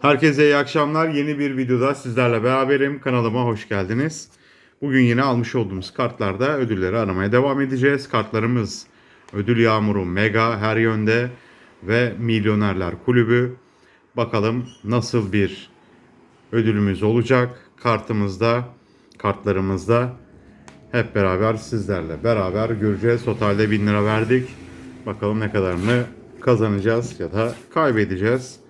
Herkese iyi akşamlar. Yeni bir videoda sizlerle beraberim. Kanalıma hoş geldiniz. Bugün yine almış olduğumuz kartlarda ödülleri aramaya devam edeceğiz. Kartlarımız Ödül Yağmuru Mega her yönde ve Milyonerler Kulübü. Bakalım nasıl bir ödülümüz olacak. Kartımızda, kartlarımızda hep beraber sizlerle beraber göreceğiz. Totalde 1000 lira verdik. Bakalım ne kadarını kazanacağız ya da kaybedeceğiz.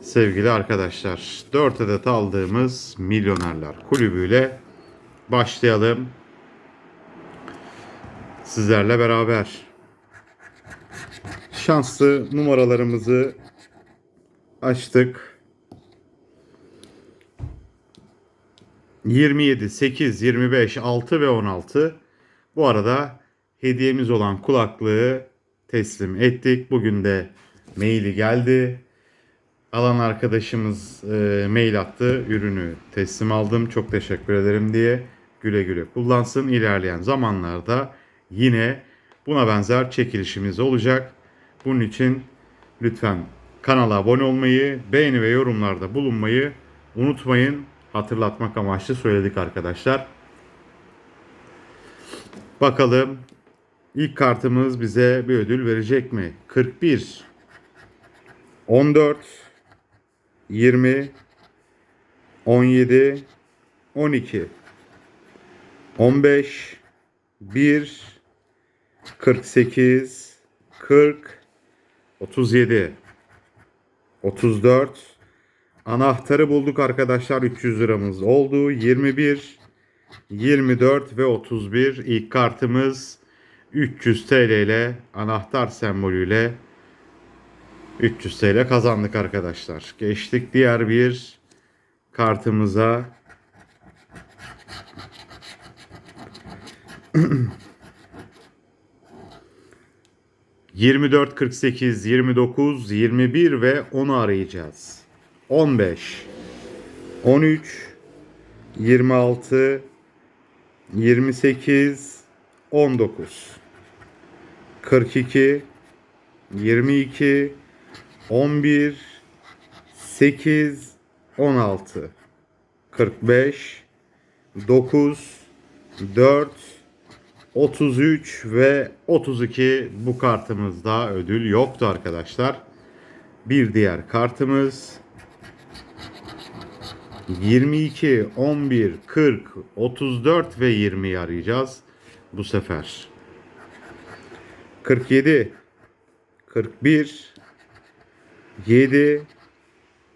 Sevgili arkadaşlar, 4 adet aldığımız Milyonerler Kulübü'yle başlayalım. Sizlerle beraber. Şanslı numaralarımızı açtık. 27, 8, 25, 6 ve 16. Bu arada hediyemiz olan kulaklığı teslim ettik. Bugün de maili geldi. Alan arkadaşımız e, mail attı. Ürünü teslim aldım. Çok teşekkür ederim diye. Güle güle kullansın. İlerleyen zamanlarda yine buna benzer çekilişimiz olacak. Bunun için lütfen kanala abone olmayı, beğeni ve yorumlarda bulunmayı unutmayın. Hatırlatmak amaçlı söyledik arkadaşlar. Bakalım ilk kartımız bize bir ödül verecek mi? 41 14 20 17 12 15 1 48 40 37 34 Anahtarı bulduk arkadaşlar 300 liramız oldu. 21 24 ve 31 ilk kartımız 300 TL ile anahtar sembolüyle 300 TL kazandık arkadaşlar. Geçtik diğer bir kartımıza. ...24, 48, 29, 21 ve 10'u arayacağız. 15, 13, 26, 28, 19, 42, 22, 11, 8, 16, 45, 9, 4, 33 ve 32 bu kartımızda ödül yoktu arkadaşlar. Bir diğer kartımız 22, 11, 40, 34 ve 20'yi arayacağız bu sefer. 47, 41, 7,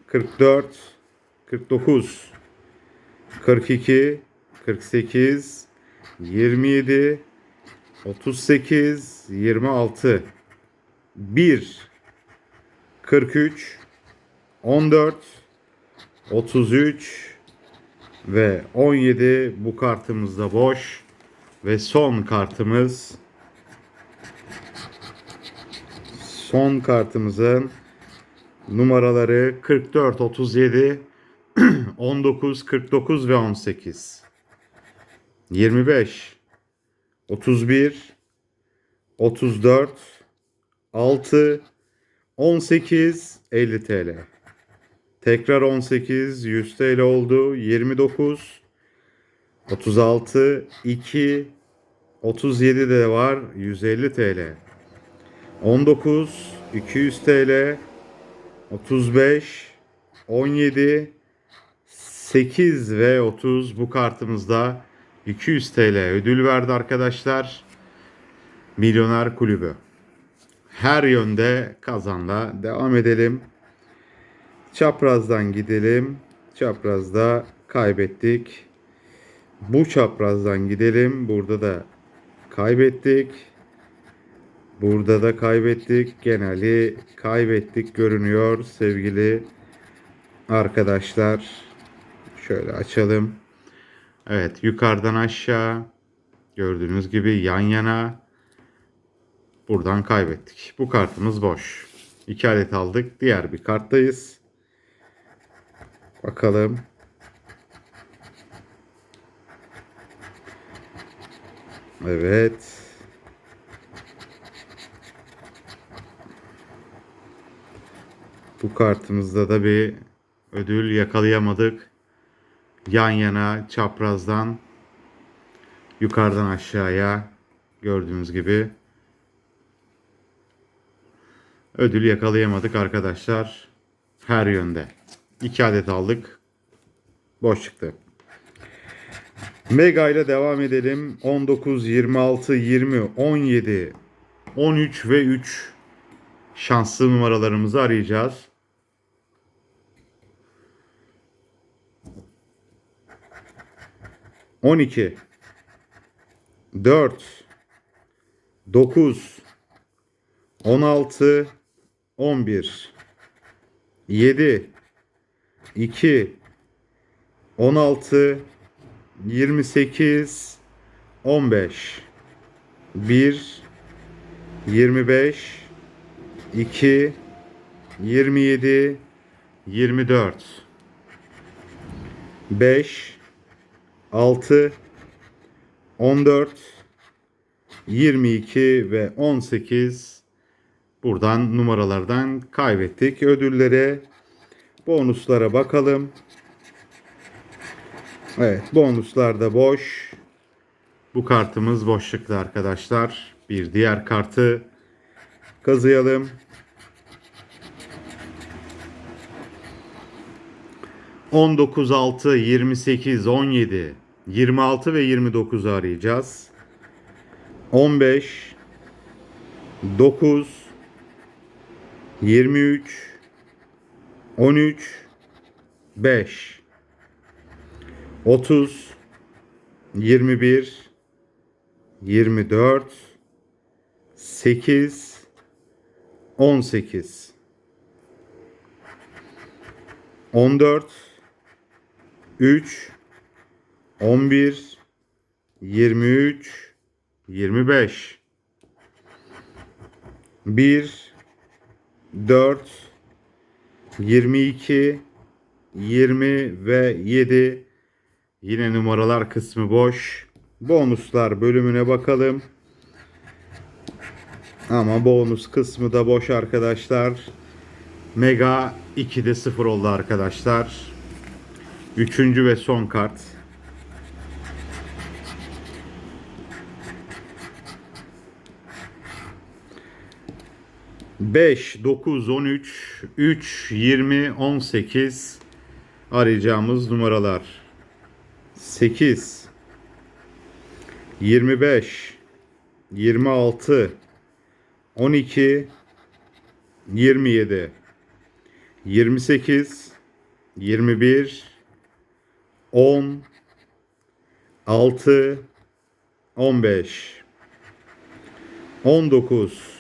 44, 49, 42, 48, 27, 38, 26, 1, 43, 14, 33 ve 17 bu kartımızda boş ve son kartımız son kartımızın numaraları 44 37 19 49 ve 18 25 31 34 6 18 50 TL Tekrar 18 100 TL oldu. 29 36 2 37 de var 150 TL. 19 200 TL 35 17 8 ve 30 bu kartımızda 200 TL ödül verdi arkadaşlar. Milyoner Kulübü. Her yönde kazanla devam edelim. Çaprazdan gidelim. Çaprazda kaybettik. Bu çaprazdan gidelim. Burada da kaybettik. Burada da kaybettik. Geneli kaybettik görünüyor sevgili arkadaşlar. Şöyle açalım. Evet yukarıdan aşağı gördüğünüz gibi yan yana buradan kaybettik. Bu kartımız boş. İki adet aldık. Diğer bir karttayız. Bakalım. Evet. Bu kartımızda da bir ödül yakalayamadık. Yan yana çaprazdan yukarıdan aşağıya gördüğünüz gibi ödül yakalayamadık arkadaşlar. Her yönde. 2 adet aldık. Boş çıktı. Mega ile devam edelim. 19, 26, 20, 17, 13 ve 3 şanslı numaralarımızı arayacağız. On iki, dört, dokuz, on altı, on bir, yedi, iki, on altı, yirmi sekiz, on beş, bir, yirmi beş, 2 27 24 5 6 14 22 ve 18 buradan numaralardan kaybettik. Ödüllere bonuslara bakalım. Evet bonuslar da boş. Bu kartımız boş çıktı arkadaşlar. Bir diğer kartı kazıyalım. On dokuz altı, yirmi sekiz, on yedi, yirmi altı ve yirmi dokuzu arayacağız. On beş, dokuz, yirmi üç, on üç, beş, otuz, yirmi bir, yirmi dört, sekiz, on sekiz, on dört, üç, on bir, yirmi üç, yirmi beş, bir, dört, yirmi iki, yirmi ve yedi. Yine numaralar kısmı boş. Bonuslar bölümüne bakalım. Ama bonus kısmı da boş arkadaşlar. Mega 2'de 0 oldu arkadaşlar. Üçüncü ve son kart. Beş, dokuz, on üç, üç, yirmi, on sekiz arayacağımız numaralar. Sekiz, yirmi beş, yirmi altı, 12 27 28 21 10 6 15 19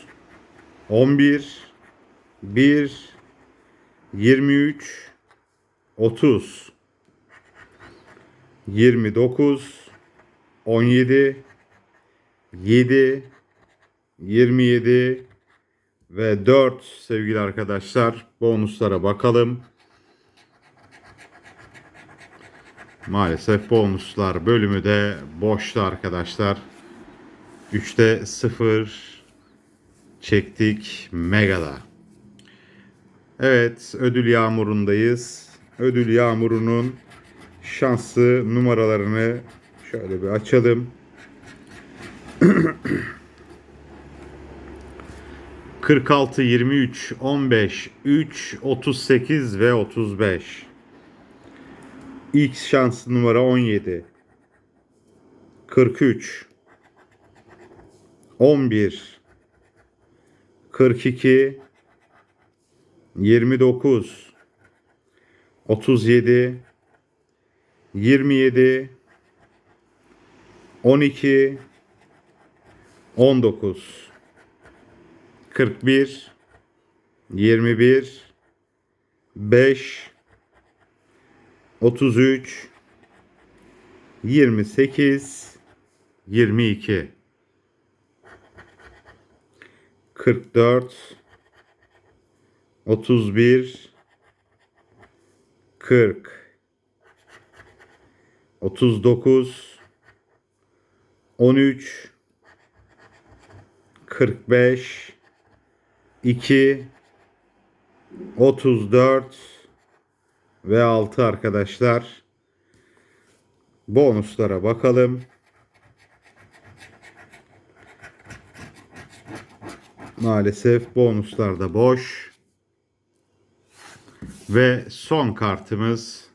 11 1 23 30 29 17 7 27 ve 4 sevgili arkadaşlar bonuslara bakalım. Maalesef bonuslar bölümü de boştu arkadaşlar. 3'te 0 çektik Mega'da. Evet ödül yağmurundayız. Ödül yağmurunun şanslı numaralarını şöyle bir açalım. 46, 23, 15, 3, 38 ve 35. İlk şans numara 17. 43. 11. 42. 29. 37. 27. 12. 19. 41 21 5 33 28 22 44 31 40 39 13 45 2 34 ve 6 arkadaşlar. Bonuslara bakalım. Maalesef bonuslar da boş. Ve son kartımız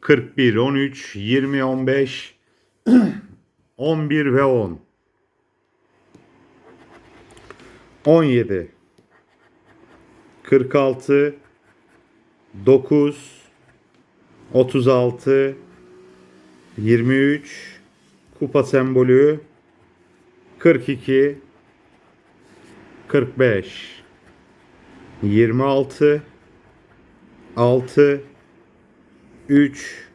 Kırk bir, on üç, yirmi, on beş, on bir ve on. On yedi, kırk altı, dokuz, otuz altı, yirmi üç, kupa sembolü, kırk iki, kırk beş, yirmi altı, altı, 3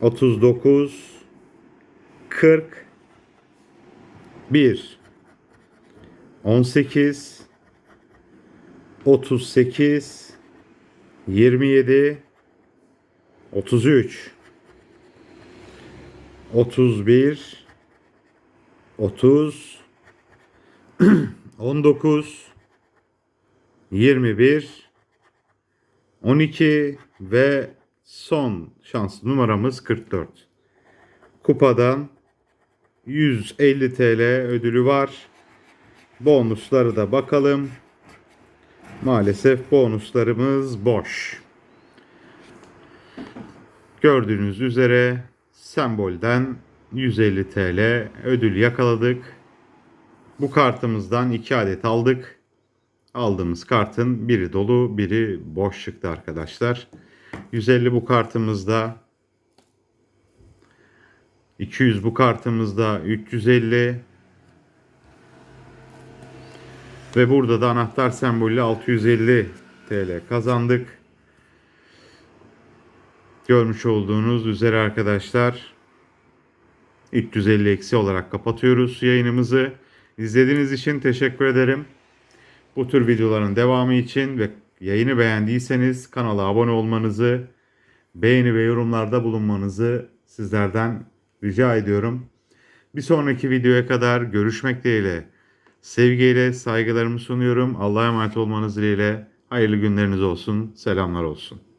39 40 1 18 38 27 33 31 30 19 21 12 ve son şans numaramız 44. Kupadan 150 TL ödülü var. Bonusları da bakalım. Maalesef bonuslarımız boş. Gördüğünüz üzere sembolden 150 TL ödül yakaladık. Bu kartımızdan 2 adet aldık. Aldığımız kartın biri dolu, biri boş çıktı arkadaşlar. 150 bu kartımızda. 200 bu kartımızda. 350. Ve burada da anahtar sembolü 650 TL kazandık. Görmüş olduğunuz üzere arkadaşlar 350 eksi olarak kapatıyoruz yayınımızı. İzlediğiniz için teşekkür ederim. Bu tür videoların devamı için ve yayını beğendiyseniz kanala abone olmanızı, beğeni ve yorumlarda bulunmanızı sizlerden rica ediyorum. Bir sonraki videoya kadar görüşmek dileğiyle. Sevgiyle saygılarımı sunuyorum. Allah'a emanet olmanız dileğiyle. Hayırlı günleriniz olsun. Selamlar olsun.